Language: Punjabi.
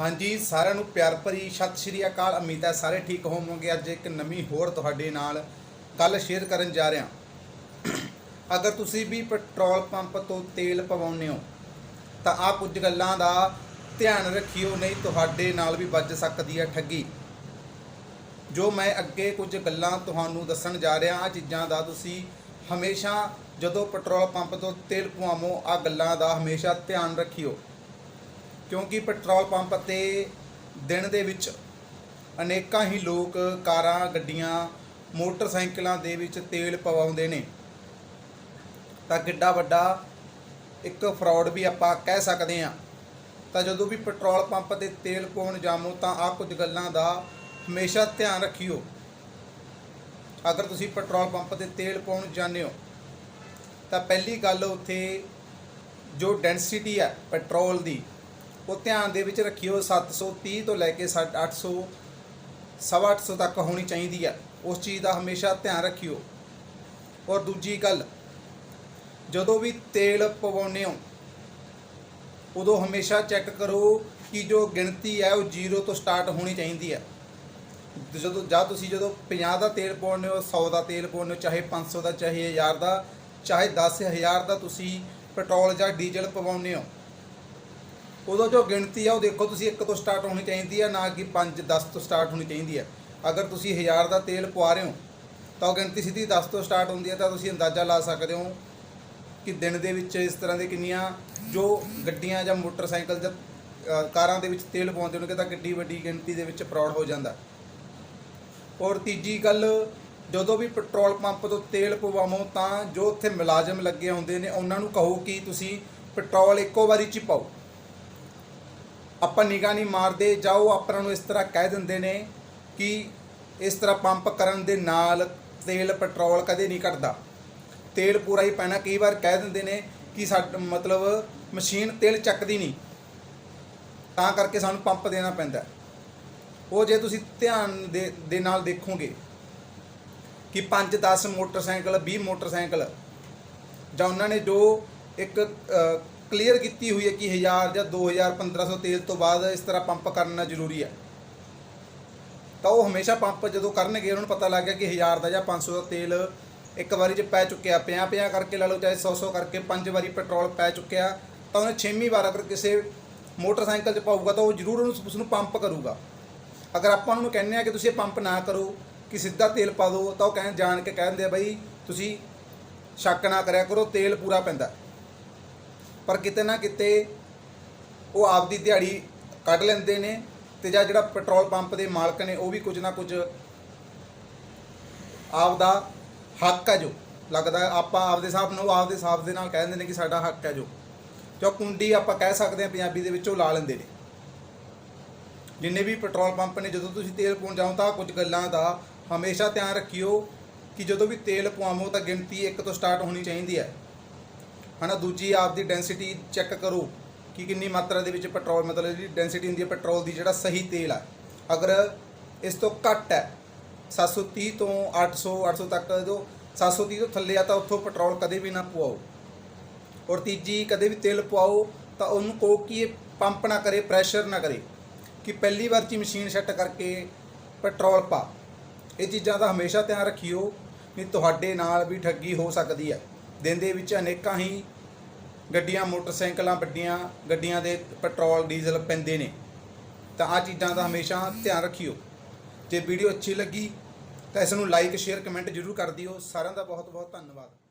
ਹਾਂਜੀ, ਸਾਰਿਆਂ ਨੂੰ ਪਿਆਰ ਭਰੀ ਸਤਿ ਸ਼੍ਰੀ ਅਕਾਲ। ਅਮੀਤਾ ਸਾਰੇ ਠੀਕ ਹੋਵੋਗੇ। ਅੱਜ ਇੱਕ ਨਵੀਂ ਹੋਰ ਤੁਹਾਡੇ ਨਾਲ ਗੱਲ ਸ਼ੇਅਰ ਕਰਨ ਜਾ ਰਿਹਾ ਅਗਰ ਤੁਸੀਂ ਵੀ ਪੈਟਰੋਲ ਪੰਪ ਤੋਂ ਤੇਲ ਪਵਾਉਂਦੇ ਹੋ, ਤਾਂ ਆਹ ਕੁਝ ਗੱਲਾਂ ਦਾ ਧਿਆਨ ਰੱਖਿਓ, ਨਹੀਂ ਤੁਹਾਡੇ ਨਾਲ ਵੀ ਵੱਜ ਸਕਦੀ ਹੈ ਠੱਗੀ। ਜੋ ਮੈਂ ਅੱਗੇ ਕੁਝ ਗੱਲਾਂ ਤੁਹਾਨੂੰ ਦੱਸਣ ਜਾ ਰਿਹਾ ਆ ਚੀਜ਼ਾਂ ਦਾ ਤੁਸੀਂ ਹਮੇਸ਼ਾ ਜਦੋਂ ਪੈਟਰੋਲ ਪੰਪ ਤੋਂ ਤੇਲ ਪਵਾਵੋ ਆ ਗੱਲਾਂ ਦਾ ਹਮੇਸ਼ਾ ਧਿਆਨ ਰੱਖਿਓ। ਕਿਉਂਕਿ ਪੈਟਰੋਲ ਪੰਪ ਤੇ ਦਿਨ ਦੇ ਵਿੱਚ ਅਨੇਕਾਂ ਹੀ ਲੋਕ ਕਾਰਾਂ, ਗੱਡੀਆਂ, ਮੋਟਰਸਾਈਕਲਾਂ ਦੇ ਵਿੱਚ ਤੇਲ ਪਵਾਉਂਦੇ ਨੇ। ਤਾਂ ਕਿੱਡਾ ਵੱਡਾ ਇੱਕ ਫਰਾਡ ਵੀ ਆਪਾਂ ਕਹਿ ਸਕਦੇ ਹਾਂ। ਤਾਂ ਜਦੋਂ ਵੀ ਪੈਟਰੋਲ ਪੰਪ ਤੇ ਤੇਲ ਪਾਉਣ ਜਾਮੋ ਤਾਂ ਆਹ ਕੁਝ ਗੱਲਾਂ ਦਾ ਹਮੇਸ਼ਾ ਧਿਆਨ ਰੱਖਿਓ। ਅਗਰ ਤੁਸੀਂ ਪੈਟਰੋਲ ਪੰਪ ਤੇ ਤੇਲ ਪਾਉਣ ਜਾਂਦੇ ਹੋ, ਤਾਂ ਪਹਿਲੀ ਗੱਲ ਉੱਥੇ ਜੋ ਡੈਂਸਿਟੀ ਹੈ ਪੈਟਰੋਲ ਦੀ ਉਹ ਧਿਆਨ ਦੇ ਵਿੱਚ ਰੱਖਿਓ 730 ਤੋਂ ਲੈ ਕੇ 800 ਸਵਾ 800 ਤੱਕ ਹੋਣੀ ਚਾਹੀਦੀ ਹੈ ਉਸ ਚੀਜ਼ ਦਾ ਹਮੇਸ਼ਾ ਧਿਆਨ ਰੱਖਿਓ। ਔਰ ਦੂਜੀ ਗੱਲ, ਜਦੋਂ ਵੀ ਤੇਲ ਪਵਾਉਂਦੇ ਹੋ, ਉਦੋਂ ਹਮੇਸ਼ਾ ਚੈੱਕ ਕਰੋ ਕਿ ਜੋ ਗਿਣਤੀ ਹੈ, ਉਹ ਜ਼ੀਰੋ ਤੋਂ ਸਟਾਰਟ ਹੋਣੀ ਚਾਹੀਦੀ ਹੈ। ਜਦੋਂ, ਜਾਂ ਤੁਸੀਂ ਜਦੋਂ 50 ਦਾ ਤੇਲ ਪਾਉਂਦੇ ਹੋ 100 ਦਾ ਤੇਲ ਪਾਉਂਦੇ ਹੋ, ਚਾਹੇ 500 ਦਾ, ਚਾਹੇ 1000 ਦਾ, ਚਾਹੇ 10000 ਦਾ ਤੁਸੀਂ ਪੈਟਰੋਲ ਜਾਂ ਡੀਜ਼ਲ ਪਵਾਉਂਦੇ ਹੋ ਉਦੋਂ ਜੋ ਗਿਣਤੀ ਆ, ਉਹ ਦੇਖੋ ਤੁਸੀਂ 1 ਤੋਂ ਸਟਾਰਟ ਹੋਣੀ ਚਾਹੀਦੀ ਹੈ ਨਾ ਕਿ 5 10 ਤੋਂ ਸਟਾਰਟ ਹੋਣੀ ਚਾਹੀਦੀ ਹੈ ਅਗਰ ਤੁਸੀਂ 1000 ਦਾ ਤੇਲ ਪਵਾ ਰਹੇ ਹੋ, ਤਾਂ ਉਹ ਗਿਣਤੀ ਸਿੱਧੀ 10 ਤੋਂ ਸਟਾਰਟ ਹੁੰਦੀ ਹੈ ਤਾਂ ਤੁਸੀਂ ਅੰਦਾਜ਼ਾ ਲਾ ਸਕਦੇ ਹੋ ਕਿ ਦਿਨ ਦੇ ਵਿੱਚ ਇਸ ਤਰ੍ਹਾਂ ਦੇ ਕਿੰਨੀਆਂ, ਜੋ ਗੱਡੀਆਂ ਜਾਂ ਮੋਟਰਸਾਈਕਲ ਜਾਂ ਕਾਰਾਂ ਦੇ ਵਿੱਚ ਤੇਲ ਪਾਉਂਦੇ ਹੋਣਗੇ, ਤਾਂ ਕਿੱਡੀ ਵੱਡੀ ਗਿਣਤੀ ਦੇ ਵਿੱਚ ਫਰਾਡ ਹੋ ਜਾਂਦਾ। ਔਰ ਤੀਜੀ ਗੱਲ, ਜਦੋਂ ਵੀ ਪੈਟਰੋਲ ਪੰਪ ਤੋਂ ਤੇਲ ਪਵਾਵੋ, ਤਾਂ ਜੋ ਉੱਥੇ ਮੁਲਾਜ਼ਮ ਲੱਗੇ ਹੁੰਦੇ ਨੇ, ਉਹਨਾਂ ਨੂੰ ਕਹੋ ਕਿ ਤੁਸੀਂ ਪੈਟਰੋਲ ਇੱਕੋ ਵਾਰੀ ਚ ਪਾਓ। ਆਪਾਂ ਨਿਗਾਹ ਨਹੀਂ ਮਾਰਦੇ, ਜਾਂ ਉਹ ਆਪਾਂ ਨੂੰ ਇਸ ਤਰ੍ਹਾਂ ਕਹਿ ਦਿੰਦੇ ਨੇ ਕਿ ਇਸ ਤਰ੍ਹਾਂ ਪੰਪ ਕਰਨ ਦੇ ਨਾਲ ਤੇਲ, ਪੈਟਰੋਲ ਕਦੇ ਨਹੀਂ ਘਟਦਾ। ਤੇਲ ਪੂਰਾ ਹੀ ਪੈਣਾ, ਕਈ ਵਾਰ ਕਹਿ ਦਿੰਦੇ ਨੇ ਕਿ ਸਾਡ, ਮਤਲਬ ਮਸ਼ੀਨ ਤੇਲ ਚੱਕਦੀ ਨਹੀਂ। ਤਾਂ ਕਰਕੇ ਸਾਨੂੰ ਪੰਪ ਦੇਣਾ ਪੈਂਦਾ। ਉਹ ਜੇ ਤੁਸੀਂ ਧਿਆਨ ਦੇ ਦੇ ਨਾਲ ਦੇਖੋਗੇ ਕਿ 5 10 ਮੋਟਰਸਾਈਕਲ 20 ਮੋਟਰਸਾਈਕਲ, ਜਾਂ ਉਹਨਾਂ ਨੇ ਜੋ ਇੱਕ ਕਲੀਅਰ ਕੀਤੀ ਹੋਈ ਹੈ ਕਿ 1000 ਜਾਂ 2000 1500 ਤੇਲ ਤੋਂ ਬਾਅਦ ਇਸ ਤਰ੍ਹਾਂ ਪੰਪ ਕਰਨਾ ਜ਼ਰੂਰੀ ਹੈ। ਤਾਂ ਉਹ ਹਮੇਸ਼ਾ ਪੰਪ ਜਦੋਂ ਕਰਨਗੇ, ਉਹਨਾਂ ਨੂੰ ਪਤਾ ਲੱਗ ਗਿਆ ਕਿ 1000 ਦਾ ਜਾਂ 500 ਦਾ ਤੇਲ ਇੱਕ ਵਾਰੀ 'ਚ ਪੈ ਚੁੱਕਿਆ। 50 50 ਕਰਕੇ ਲਾ ਲਓ, ਚਾਹੇ 100 100 ਕਰਕੇ ਪੰਜ ਵਾਰੀ ਪੈਟਰੋਲ ਪੈ ਚੁੱਕਿਆ, ਤਾਂ ਉਹਨੇ ਛੇਵੀਂ ਵਾਰ ਅਗਰ ਕਿਸੇ ਮੋਟਰਸਾਈਕਲ 'ਚ ਪਾਊਗਾ, ਤਾਂ ਉਹ ਜ਼ਰੂਰ ਉਹਨੂੰ ਉਸ ਨੂੰ ਪੰਪ ਕਰੂਗਾ। ਅਗਰ ਆਪਾਂ ਉਹਨੂੰ ਕਹਿੰਦੇ ਆ ਕਿ ਤੁਸੀਂ ਇਹ ਪੰਪ ਨਾ ਕਰੋ, ਕਿ ਸਿੱਧਾ ਤੇਲ ਪਾ ਦਿਓ, ਤਾਂ ਉਹ ਕਹਿਣ ਜਾਣ ਕੇ ਕਹਿੰਦੇ ਆ, ਬਈ ਤੁਸੀਂ ਸ਼ੱਕ ਨਾ ਕਰਿਆ ਕਰੋ, ਤੇਲ ਪੂਰਾ ਪੈਂਦਾ ਪਰ ਕਿਤੇ ਨਾ ਕਿਤੇ ਉਹ ਆਪਦੀ ਦਿਹਾੜੀ ਕੱਢ ਲੈਂਦੇ ਨੇ ਤੇ ਜਾਂ ਜਿਹੜਾ ਪੈਟਰੋਲ ਪੰਪ ਦੇ ਮਾਲਕ ਨੇ ਉਹ ਵੀ ਕੁਝ ਨਾ ਕੁਝ ਆਪਦਾ ਹੱਕ ਹੈ ਜੋ। ਲੱਗਦਾ ਆਪਾਂ ਆਪਦੇ ਹਿਸਾਬ ਨੂੰ ਆਪਦੇ ਹਿਸਾਬ ਦੇ ਨਾਲ ਕਹਿ ਦਿੰਦੇ ਨੇ ਕਿ ਸਾਡਾ ਹੱਕ ਹੈ ਜੋ। ਜੋ ਕੁੰਡੀ ਆਪਾਂ ਕਹਿ ਸਕਦੇ ਹਾਂ ਪੰਜਾਬੀ ਦੇ ਵਿੱਚ ਉਹ ਲਾ ਲੈਂਦੇ ਨੇ। ਜਿੰਨੇ ਵੀ ਪੈਟਰੋਲ ਪੰਪ ਨੇ, ਜਦੋਂ ਤੁਸੀਂ ਤੇਲ ਪਾਉਣ ਜਾਓ ਤਾਂ ਕੁਝ ਗੱਲਾਂ ਦਾ ਹਮੇਸ਼ਾ ਧਿਆਨ ਰੱਖਿਓ ਕਿ ਜਦੋਂ ਵੀ ਤੇਲ ਪਵਾਵੋ ਤਾਂ ਗਿਣਤੀ 1 ਤੋਂ ਸਟਾਰਟ ਹੋਣੀ ਚਾਹੀਦੀ ਹੈ। ਹਨਾ, ਦੂਜੀ ਆਪ ਦੀ ਡੈਂਸਿਟੀ ਚੈੱਕ ਕਰੋ ਕਿ ਕਿੰਨੀ ਮਾਤਰਾ ਦੇ ਵਿੱਚ ਪੈਟਰੋਲ ਮਤਲਬ ਜਿਹੜੀ ਡੈਂਸਿਟੀ ਹੁੰਦੀ ਹੈ ਪੈਟਰੋਲ ਦੀ, ਜਿਹੜਾ ਸਹੀ ਤੇਲ ਆ। ਅਗਰ ਇਸ ਤੋਂ ਘੱਟ ਹੈ 730 ਤੋਂ 800 800 ਤੱਕ ਜੋ 730 ਤੋਂ ਥੱਲੇ ਆ, ਤਾਂ ਉੱਥੋਂ ਪੈਟਰੋਲ ਕਦੇ ਵੀ ਨਾ ਪਵਾਓ ਔਰ ਤੀਜੀ, ਕਦੇ ਵੀ ਤੇਲ ਪਵਾਓ ਤਾਂ ਉਹਨੂੰ ਕਹੋ ਕਿ ਇਹ ਪੰਪ ਨਾ ਕਰੇ ਪ੍ਰੈਸ਼ਰ ਨਾ ਕਰੇ। ਕਿ ਪਹਿਲੀ ਵਾਰ 'ਚ ਮਸ਼ੀਨ ਸੈੱਟ ਕਰਕੇ ਪੈਟਰੋਲ ਪਾ। ਇਹ ਚੀਜ਼ਾਂ ਦਾ ਹਮੇਸ਼ਾ ਧਿਆਨ ਰੱਖਿਓ ਨਹੀਂ ਤੁਹਾਡੇ ਨਾਲ ਵੀ ਠੱਗੀ ਹੋ ਸਕਦੀ ਹੈ। ਦਿਨ ਦੇ ਵਿੱਚ ਅਨੇਕਾਂ ਹੀ ਗੱਡੀਆਂ, ਮੋਟਰਸਾਈਕਲਾਂ, ਵੱਡੀਆਂ ਗੱਡੀਆਂ ਦੇ ਪੈਟਰੋਲ, ਡੀਜ਼ਲ ਪੈਂਦੇ ਨੇ। ਤਾਂ ਆ ਚੀਜ਼ਾਂ ਦਾ ਹਮੇਸ਼ਾ ਧਿਆਨ ਰੱਖਿਓ। ਜੇ ਵੀਡੀਓ ਅੱਛੀ ਲੱਗੀ ਤਾਂ ਇਸ ਨੂੰ ਲਾਈਕ ਸ਼ੇਅਰ ਕਮੈਂਟ ਜ਼ਰੂਰ ਕਰ ਦਿਓ। ਸਾਰਿਆਂ ਦਾ ਬਹੁਤ ਬਹੁਤ ਧੰਨਵਾਦ।